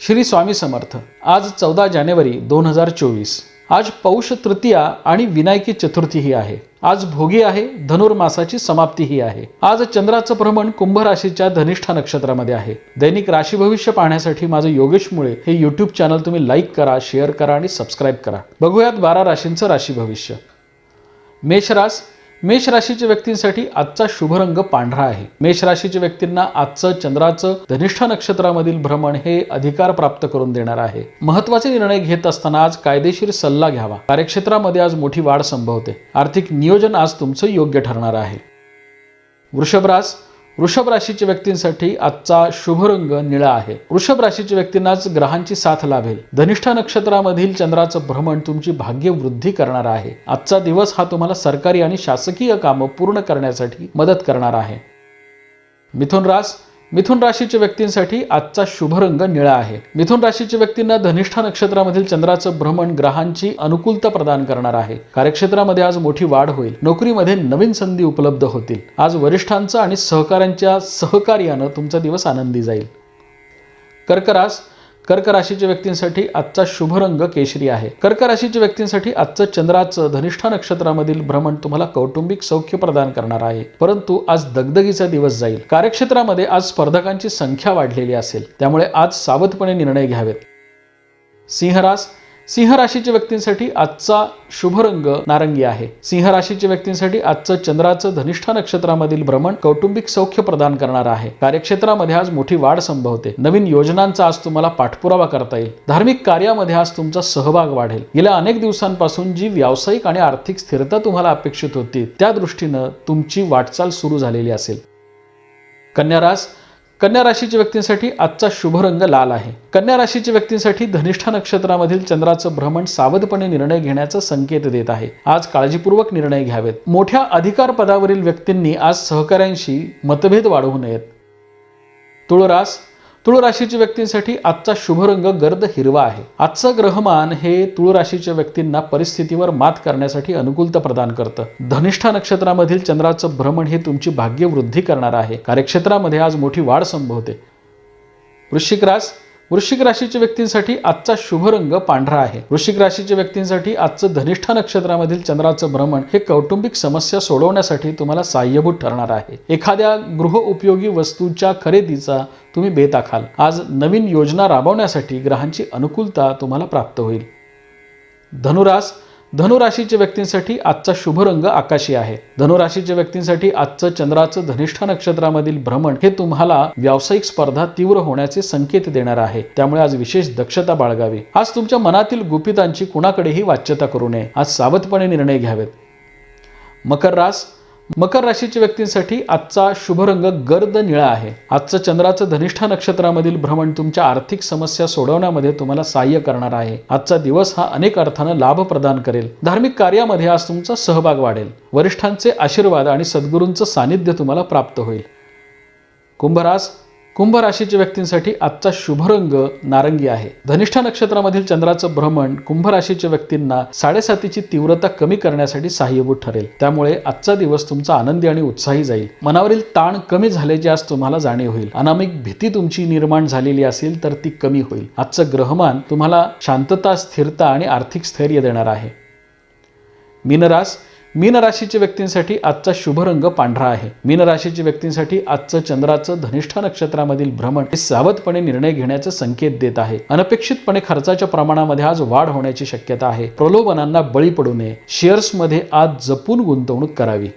श्री स्वामी समर्थ. आज चौदा जानेवारी दोन हजार चोवीस. आज पौष तृतीया आणि विनायकी चतुर्थी ही आहे. आज भोगी आहे धनुर्मासाची समाप्ती ही आहे. आज चंद्राचं भ्रमण कुंभ राशीच्या धनिष्ठा नक्षत्रामध्ये आहे. दैनिक राशी भविष्य पाहण्यासाठी माझं योगेश मुळे हे युट्यूब चॅनल तुम्ही लाईक करा शेअर करा आणि सबस्क्राईब करा. बघूयात बारा राशींचं राशी भविष्य. मेष रास मेष राशीच्या व्यक्तींसाठी आजचा शुभ रंग पांढरा आहे. मेष राशीच्या व्यक्तींना आजचं चंद्राचं धनिष्ठा नक्षत्रामधील भ्रमण हे अधिकार प्राप्त करून देणार आहे. महत्त्वाचे निर्णय घेत असताना आज कायदेशीर सल्ला घ्यावा. कार्यक्षेत्रामध्ये आज मोठी वाढ संभवते. आर्थिक नियोजन आज तुमचं योग्य ठरणार आहे. वृषभरास वृषभ राशीच्या व्यक्तींसाठी आजचा शुभ रंग निळा आहे. वृषभ राशीच्या व्यक्तींनाच ग्रहांची साथ लाभेल. धनिष्ठा नक्षत्रामधील चंद्राचं भ्रमण तुमची भाग्य वृद्धी करणार आहे. आजचा दिवस हा तुम्हाला सरकारी आणि शासकीय कामं पूर्ण करण्यासाठी मदत करणार आहे. मिथुन रास मिथुन राशीच्या व्यक्तींसाठी आजचा शुभ रंग निळा आहे. मिथुन राशीच्या व्यक्तींना धनिष्ठा नक्षत्रामधील चंद्राचं भ्रमण ग्रहांची अनुकूलता प्रदान करणार आहे. कार्यक्षेत्रामध्ये आज मोठी वाढ होईल. नोकरीमध्ये नवीन संधी उपलब्ध होतील. आज वरिष्ठांचं आणि सहकाऱ्यांच्या सहकार्यानं तुमचा दिवस आनंदी जाईल. कर्करास कर्क राशीच्या व्यक्तींसाठी आजचा शुभ रंग केशरी आहे. कर्क राशीच्या व्यक्तींसाठी आजचं चंद्राचं धनिष्ठा नक्षत्रामधील भ्रमण तुम्हाला कौटुंबिक सौख्य प्रदान करणार आहे. परंतु आज दगदगीचा दिवस जाईल. कार्यक्षेत्रामध्ये आज स्पर्धकांची संख्या वाढलेली असेल. त्यामुळे आज सावधपणे निर्णय घ्यावेत. सिंहरास सिंह राशीच्या व्यक्तींसाठी आजचा शुभ रंग नारंगी आहे. सिंह राशीच्या व्यक्तींसाठी आजचं चंद्राचं धनिष्ठा नक्षत्रामधील भ्रमण कौटुंबिक सौख्य प्रदान करणार आहे. कार्यक्षेत्रामध्ये आज मोठी वाढ संभवते. नवीन योजनांचा आज तुम्हाला पाठपुरावा करता येईल. धार्मिक कार्यामध्ये आज तुमचा सहभाग वाढेल. गेल्या अनेक दिवसांपासून जी व्यावसायिक आणि आर्थिक स्थिरता तुम्हाला अपेक्षित होती त्या दृष्टीनं तुमची वाटचाल सुरू झालेली असेल. कन्यारास कन्या राशीच्या व्यक्तींसाठी आजचा शुभ रंग लाल आहे. कन्या राशीच्या व्यक्तींसाठी धनिष्ठा नक्षत्रामधील चंद्राचं भ्रमण सावधपणे निर्णय घेण्याचा संकेत देत आहे. आज काळजीपूर्वक निर्णय घ्यावेत. मोठ्या अधिकार पदावरील व्यक्तींनी आज सहकाऱ्यांशी मतभेद वाढवू नयेत. तुळरास तुळ राशीच्या व्यक्तींसाठी आजचा शुभ रंग गर्द हिरवा आहे. आजचं ग्रहमान हे तुळ राशीच्या व्यक्तींना परिस्थितीवर मात करण्यासाठी अनुकूलता प्रदान करतं. धनिष्ठा नक्षत्रामधील चंद्राचं भ्रमण हे तुमची भाग्यवृद्धी करणार आहे. कार्यक्षेत्रामध्ये आज मोठी वाढ संभवते. वृश्चिक रास वृश्चिक राशीच्या व्यक्तींसाठी आजचा शुभ रंग पांढरा आहे. वृश्चिक राशीच्या व्यक्तींसाठी आजचं धनिष्ठा नक्षत्रामधील चंद्राचं भ्रमण हे कौटुंबिक समस्या सोडवण्यासाठी तुम्हाला सहाय्यभूत ठरणार आहे. एखाद्या गृह उपयोगी वस्तूच्या खरेदीचा तुम्ही बेत आखाल. आज नवीन योजना राबवण्यासाठी ग्रहांची अनुकूलता तुम्हाला प्राप्त होईल. धनुरास धनुराशीच्या व्यक्तींसाठी आजचा शुभ रंग आकाशी आहे. धनुराशीच्या व्यक्तींसाठी आजचं चंद्राचं धनिष्ठा नक्षत्रामधील भ्रमण हे तुम्हाला व्यावसायिक स्पर्धा तीव्र होण्याचे संकेत देणार आहे. त्यामुळे आज विशेष दक्षता बाळगावी. आज तुमच्या मनातील गुपितांची कुणाकडेही वाच्यता करू नये. आज सावधपणे निर्णय घ्यावेत. मकर रास मकर राशीच्या व्यक्तींसाठी आजचा शुभ रंग गर्द निळा आहे. आजचं चंद्राचं धनिष्ठा नक्षत्रामधील भ्रमण तुमच्या आर्थिक समस्या सोडवण्यामध्ये तुम्हाला सहाय्य करणार आहे. आजचा दिवस हा अनेक अर्थानं लाभ प्रदान करेल. धार्मिक कार्यामध्ये आज तुमचा सहभाग वाढेल. वरिष्ठांचे आशीर्वाद आणि सद्गुरूंचं सानिध्य तुम्हाला प्राप्त होईल. कुंभरास कुंभ राशीच्या व्यक्तींसाठी आजचा शुभ रंग नारंगी आहे. धनिष्ठा नक्षत्रामधील चंद्राचं भ्रमण कुंभ राशीच्या व्यक्तींना साडेसातीची तीव्रता कमी करण्यासाठी सहाय्यभूत ठरेल. त्यामुळे आजचा दिवस तुमचा आनंदी आणि उत्साही जाईल. मनावरील ताण कमी झाल्याची आज तुम्हाला जाणीव होईल. अनामिक भीती तुमची निर्माण झालेली असेल तर ती कमी होईल. आजचं ग्रहमान तुम्हाला शांतता स्थिरता आणि आर्थिक स्थैर्य देणार आहे. मीनरास मीन राशीच्या व्यक्तींसाठी आजचा शुभ रंग पांढरा आहे. मीन राशीच्या व्यक्तींसाठी आजचं चंद्राचं धनिष्ठा नक्षत्रामधील भ्रमण हे सावधपणे निर्णय घेण्याचे संकेत देत आहे. अनपेक्षितपणे खर्चाच्या प्रमाणामध्ये आज वाढ होण्याची शक्यता आहे. प्रलोभनांना बळी पडू नये. शेअर्समध्ये आज जपून गुंतवणूक करावी.